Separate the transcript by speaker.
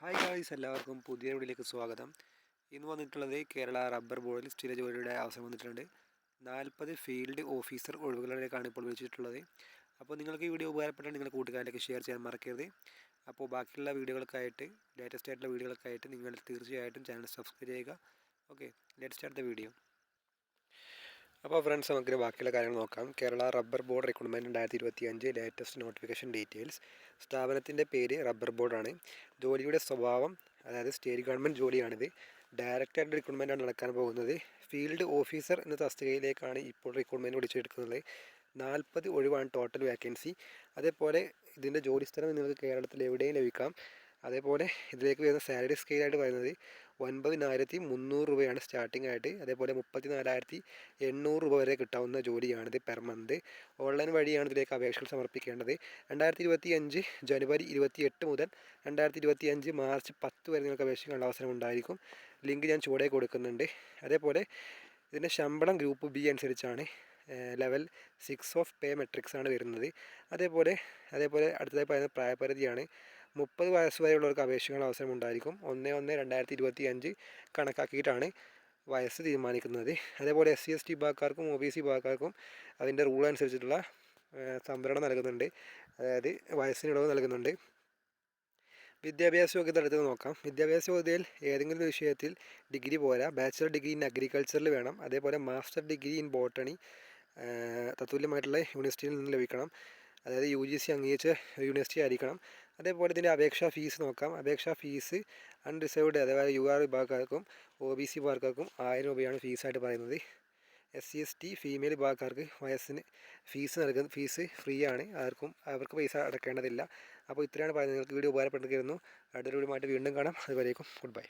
Speaker 1: Hi guys എല്ലാവർക്കും പുതിയ വീഡിയോയിലേക്ക് സ്വാഗതം. ഇന്ന് വന്നിട്ടുള്ളത് കേരള റബ്ബർ ബോർഡിൽ സ്ഥിര ജോലിയുടെ അവസരം വന്നിട്ടുണ്ട്. നാൽപ്പത് ഫീൽഡ് ഓഫീസർ ഒഴിവുകളിലേക്കാണ് ഇപ്പോൾ വിളിച്ചിട്ടുള്ളത്. അപ്പോൾ നിങ്ങൾക്ക് ഈ വീഡിയോ ഉപകാരപ്പെട്ടാൽ നിങ്ങളുടെ കൂട്ടുകാരിലേക്ക് ഷെയർ ചെയ്യാൻ മറക്കരുത്. അപ്പോൾ ബാക്കിയുള്ള വീഡിയോകൾക്കായിട്ട് ലേറ്റസ്റ്റ് ആയിട്ടുള്ള വീഡിയോകൾക്കായിട്ട് നിങ്ങൾ തീർച്ചയായിട്ടും ചാനൽ സബ്സ്ക്രൈബ് ചെയ്യുക. ഓക്കെ ലേറ്റസ്റ്റ് ദ വീഡിയോ അപ്പോൾ ഫ്രണ്ട്സ് നമുക്ക് ബാക്കിയുള്ള കാര്യങ്ങൾ നോക്കാം. കേരള റബ്ബർ ബോർഡ് റിക്രൂട്ട്മെന്റ് രണ്ടായിരത്തി ഇരുപത്തി അഞ്ച് ലേറ്റസ്റ്റ് നോട്ടിഫിക്കേഷൻ ഡീറ്റെയിൽസ് സ്ഥാപനത്തിന്റെ പേര് റബ്ബർ ബോർഡാണ് ജോലിയുടെ സ്വഭാവം അതായത് സ്റ്റേറ്റ് ഗവൺമെന്റ് ജോലിയാണിത്. ഡയറക്റ്റായിട്ട് റിക്രൂട്ട്മെന്റാണ് നടക്കാൻ പോകുന്നത്. ഫീൽഡ് ഓഫീസർ എന്ന തസ്തികയിലേക്കാണ് ഇപ്പോൾ റിക്രൂട്ട്മെന്റ് വിളിച്ചെടുക്കുന്നത്. നാൽപ്പത് ഒഴിവാണ് ടോട്ടൽ വേക്കൻസി അതേപോലെ ഇതിന്റെ ജോലി സ്ഥലം നിങ്ങൾക്ക് കേരളത്തിൽ എവിടെയും ലഭിക്കാം. അതേപോലെ ഇതിലേക്ക് വരുന്ന സാലറി സ്കെയിലായിട്ട് പറയുന്നത് ഒൻപതിനായിരത്തി മുന്നൂറ് രൂപയാണ് സ്റ്റാർട്ടിംഗ് ആയിട്ട്. അതേപോലെ മുപ്പത്തി നാലായിരത്തി എണ്ണൂറ് രൂപ വരെ കിട്ടാവുന്ന ജോലിയാണിത് പെർ മന്ത് ഓൺലൈൻ വഴിയാണ് ഇതിലേക്ക് അപേക്ഷകൾ സമർപ്പിക്കേണ്ടത്. രണ്ടായിരത്തി ഇരുപത്തി അഞ്ച് ജനുവരി ഇരുപത്തി എട്ട് മുതൽ രണ്ടായിരത്തി ഇരുപത്തി അഞ്ച് മാർച്ച് പത്ത് വരെ നിങ്ങൾക്ക് അപേക്ഷിക്കാനുള്ള അവസരം ഉണ്ടായിരിക്കും. ലിങ്ക് ഞാൻ ചുവടെ കൊടുക്കുന്നുണ്ട്. അതേപോലെ ഇതിന്റെ ശമ്പളം ഗ്രൂപ്പ് ബി അനുസരിച്ചാണ് level six of pay matrix ആണ് വരുന്നത്. അതേപോലെ അതേപോലെ അടുത്തതായി പറയുന്ന പ്രായപരിധിയാണ്. മുപ്പത് വയസ്സ് വരെയുള്ളവർക്ക് അപേക്ഷിക്കാനുള്ള അവസരം ഉണ്ടായിരിക്കും ഒന്ന് ഒന്ന് രണ്ടായിരത്തി ഇരുപത്തി അഞ്ച് കണക്കാക്കിയിട്ടാണ് വയസ്സ് തീരുമാനിക്കുന്നത്. അതേപോലെ എസ് സി എസ് ടി വിഭാഗക്കാർക്കും ഒ ബി സി വിഭാഗക്കാർക്കും അതിന്റെ റൂൾ അനുസരിച്ചിട്ടുള്ള സംവരണം നൽകുന്നുണ്ട്. അതായത് വയസ്സിനിടവ് നൽകുന്നുണ്ട്. വിദ്യാഭ്യാസ യോഗ്യത എടുത്ത് നോക്കാം. വിദ്യാഭ്യാസ യോഗ്യതയിൽ ഏതെങ്കിലും വിഷയത്തിൽ ഡിഗ്രി പോരാ. ബാച്ചിലർ ഡിഗ്രി ഇൻ അഗ്രികൾച്ചറിൽ വേണം. അതേപോലെ മാസ്റ്റർ ഡിഗ്രി ഇൻ ബോട്ടണി തത്തുല്യമായിട്ടുള്ള യൂണിവേഴ്സിറ്റിയിൽ നിന്ന് ലഭിക്കണം. അതായത് യു ജി സി അംഗീകരിച്ച യൂണിവേഴ്സിറ്റി ആയിരിക്കണം. അതേപോലെ ഇതിന്റെ അപേക്ഷാ ഫീസ് നോക്കാം. അപേക്ഷാ ഫീസ് അൺറിസർവ്ഡ് അതായത് യു ആർ വിഭാഗക്കാർക്കും ഒ ബി സി വിഭാഗക്കാർക്കും ആയിരം രൂപയാണ് ഫീസായിട്ട് പറയുന്നത്. S C S T female വിഭാഗക്കാർക്ക് വയസ്സിന് ഫീസ് നൽകുന്ന ഫീസ് ഫ്രീ ആണ്. ആർക്കും അവർക്ക് പൈസ അടക്കേണ്ടതില്ല. അപ്പോൾ ഇത്രയാണ് പറയുന്നത്. നിങ്ങൾക്ക് വീഡിയോ ഉപകാരപ്പെട്ടിരിക്കുന്നു. അടുത്ത വീഡിയോ വീണ്ടും കാണാം. അതുവരേക്കും ഗുഡ് ബൈ